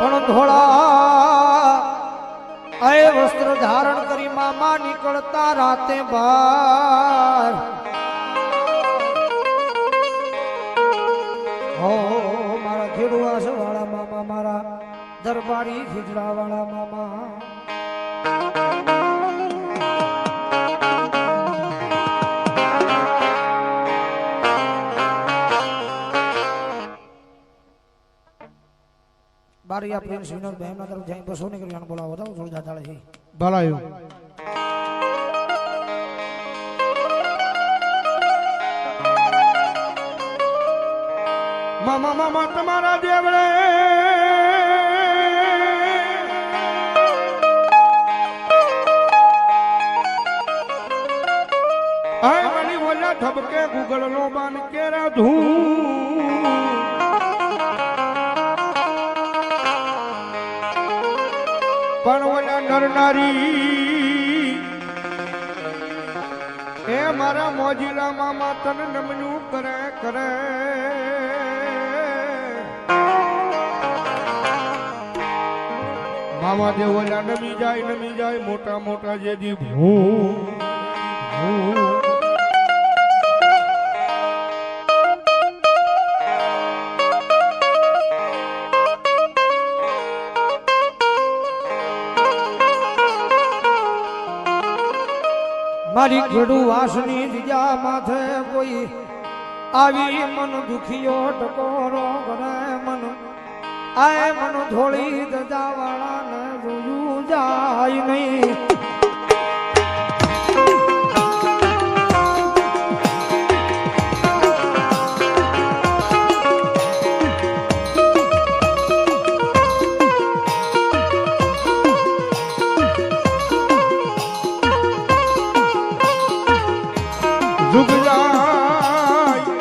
પણ ધોળા અય વસ્ત્ર ધારણ કરી મામા નીકળતા રાતે બાર. હો, મારા ખેડુઆસ વાળા મામા, મારા દરબારી ખીજડા વાળા મામા. બારિયા પ્રિન્સ વિનોદ ભાઈ, એમના તરફ જઈ બસો નીકળી બોલાવો. તો થોડું ચાલે છે. ભલાયું મામા મામા, તમારા દેવળે. આય મની બોલ્યા ધબકે ગુગળ નો બાન કેરા ધૂ. ઓલા એ મારા મોજીલા મામા તન નમનું કરે કરે. મામા દેવલા નમી જાય નમી જાય મોટા મોટા જે ભૂ ભૂ મારી ઘડું વાસની બીજા માથે કોઈ આવી મન દુખિયો ટકોરો કરે મન. આય મન ધોળી દજા વાળા ને જોયું જાય નહીં. જુગ જાય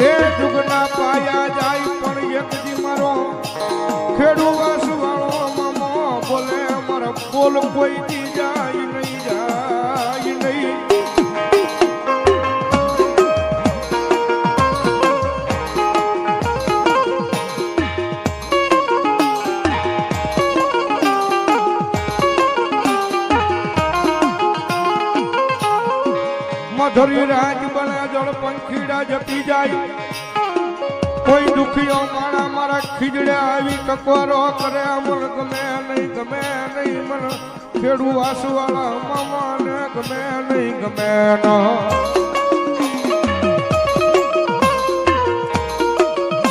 એ જુગના પાયા જાય પણ એક દી મારો ખેડુ વાસવાળો મામો બોલે, મારા બોલ કોઈ જાય મધુરી રાજ બને જળ પંખીડા જપી જાય. કોઈ દુખીઓ મારા મારા ખીજડે આવી ટકોરો કરે મન ગમે નહીં ગમે નહીં, મન ખેડુ વાસવાળા મામા ને ગમે નહીં, ગમે ના.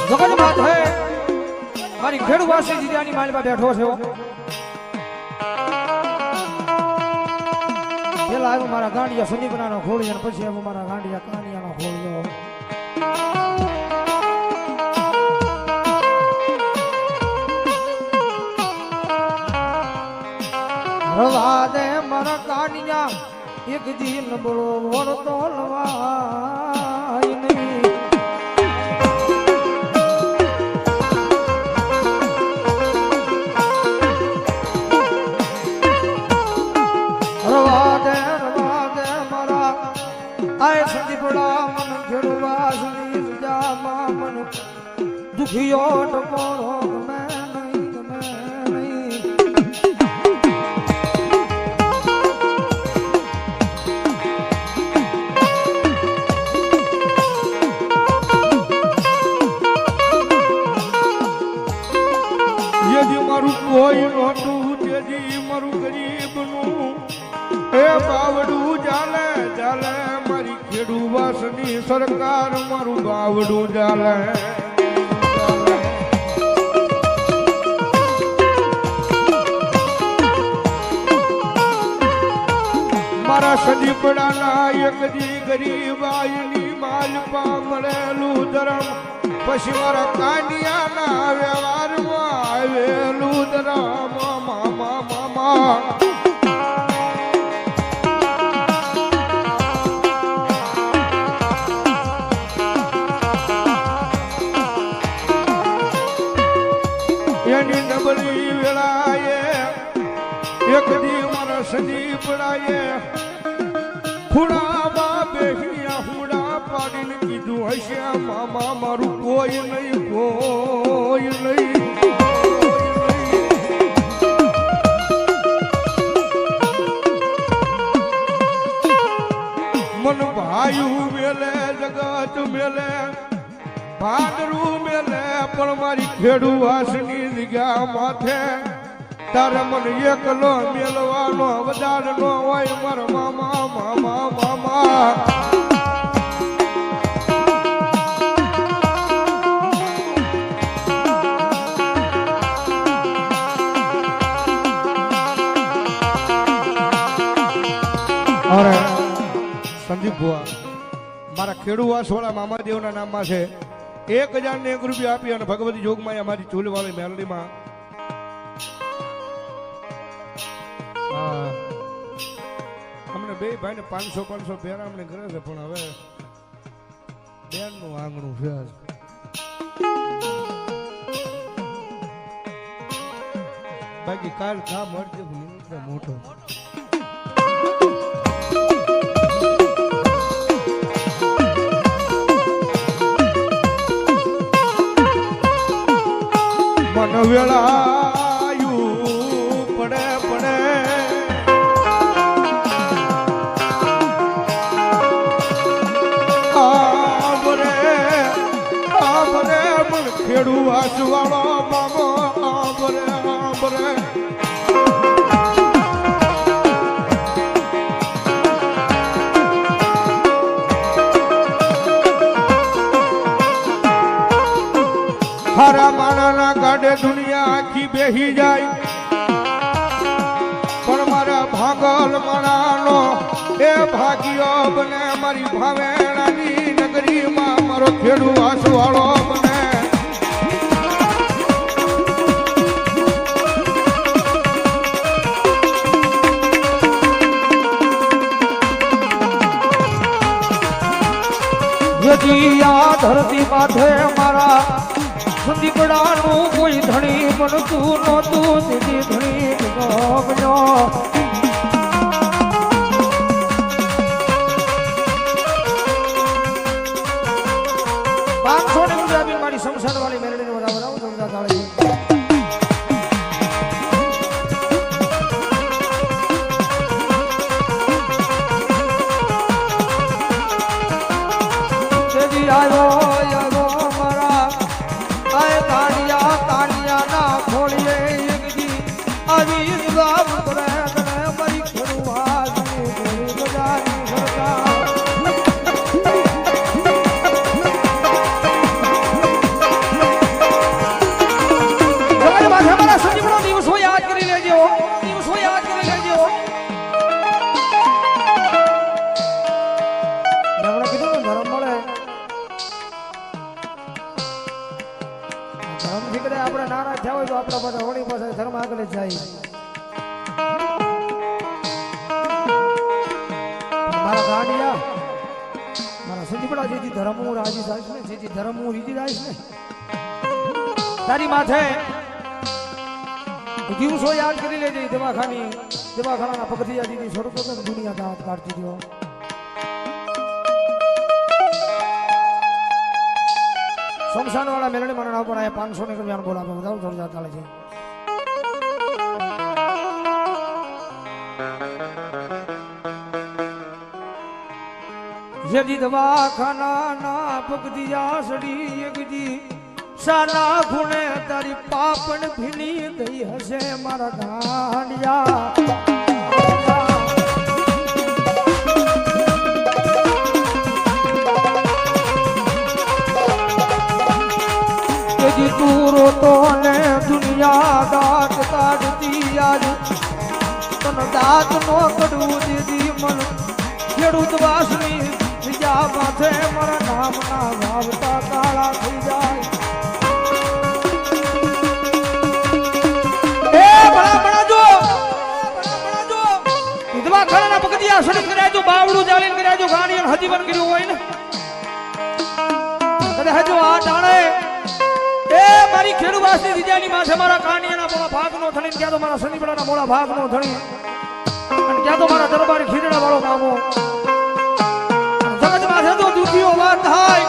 જગત માથે મારી ખેડુ વાસી જીજાની માલમાં બેઠો છે પેલા આવ્યો મારા ગાંડિયા ખોળિયો અને પછી આવ્યો મારા ગાંડિયા કાનિયાનો ખોળિયો રવા દે મારા કાનિયા, એક દિન બોલો, વળતો લવાય સુજામાં મન દુખિયો યજી મારું કોઈ નોટું તેજી મારું ગરીબનું એ બાવડું ચાલે ચાલે મારી ખેડુ વાસની સરકાર, મારું બાવડું ચાલે મારા સદીપડાના એક દી ગરીબાઈની માલપા મળેલું ધરમ. પછી મારા કાનિયાના વ્યવહારમાં આવેલું ધરમ. મામા મામા મામા મારું કોઈ નહીં કોઈ નહીં. મન ભાયું મેલે, જગત મેલે, ભાદરું મેલે, પણ મારી ખેડૂ વાસની જગ્યા માથે. તારે મને એકલો મેલવાનો, વધાર નો હોય મારા મામા મામા મામા. અરે સંદીપ ભુવા, મારા ખેડુવાસ વાળા મામાદેવના નામમાં છે એક હજાર ને એક રૂપિયા આપી અને ભગવતી જોગમાં અમારી ચૂલવાળી મેલડીમાં. અમને બે ભાઈને પાંચસો પાંચસો પહેરા અમને કરે છે, પણ હવે બેનનું આંગણું છે. બાકી કાલ કામ નિમિત્ત મોટો વેળાયું પડે પડે. આબરે આબરે મન ખેડુ વાસવાળો મામો આબરે આબરે ગાડે દુનિયા આખી બેહી જાય. પણ મારા ભાગલ મણાનો એ ભાગ્યો બને, મારી ભાવેણાની નગરીમાં મારો ખેડુ વાસવાળો બને. યજી ધરતી માથે મારા સંદીપડાનું કોઈ ધણી બનતું નહોતું દીદી ધણી ગમ્યો પાંચસો ને ગુજરાતી મારી સંસાર વાળી મેલડી નો રાવ રાવ આપણા પાસે હોળી પાસે ધર્મ આગળ જાય. રાજી ને, જેથી ધર્મ હું દિવસો યાદ કરી લેજે, દવાખાની દવાખાનાના પગથિયા દીધી સ્વરૂપો દુનિયા દાંત કાઢતી રહ્યો. શમશાન વાળા મેલડી મને ઉપર આયા પાંચસો ને રૂપિયા બોલાવે બધા જોરદાર ચાલે છે. યદી દવાખાના ના ભગતી આસડી એકજી સાના ખૂણે તારી પાપણ ભીની ગઈ હશે મારા ગાંડિયા તું રોતો ને દુનિયા દાંત કાઢતી આજ તન દાંત નો કડવું દીદી મન ખેડૂત વાસની બીજા માથે મારા નામના વાવતા કાળા થઈ જાય. પગથિયા સડી કર્યા બાવડું ચાલીને કર્યા ગાડી હજીવન કર્યું હોય ને. હજુ આ એ મારી ખેડૂવાસની દીજાની માથે મારા કાનિયાના મોળા ભાગનો ધણી ક્યાં તો મારા શનિપડાના મોળા ભાગનો ધણી. અને ક્યાં તો મારા દરબાર ખીરડા વાળો કામો જગત માથે તો દુખીઓ વાત થાય.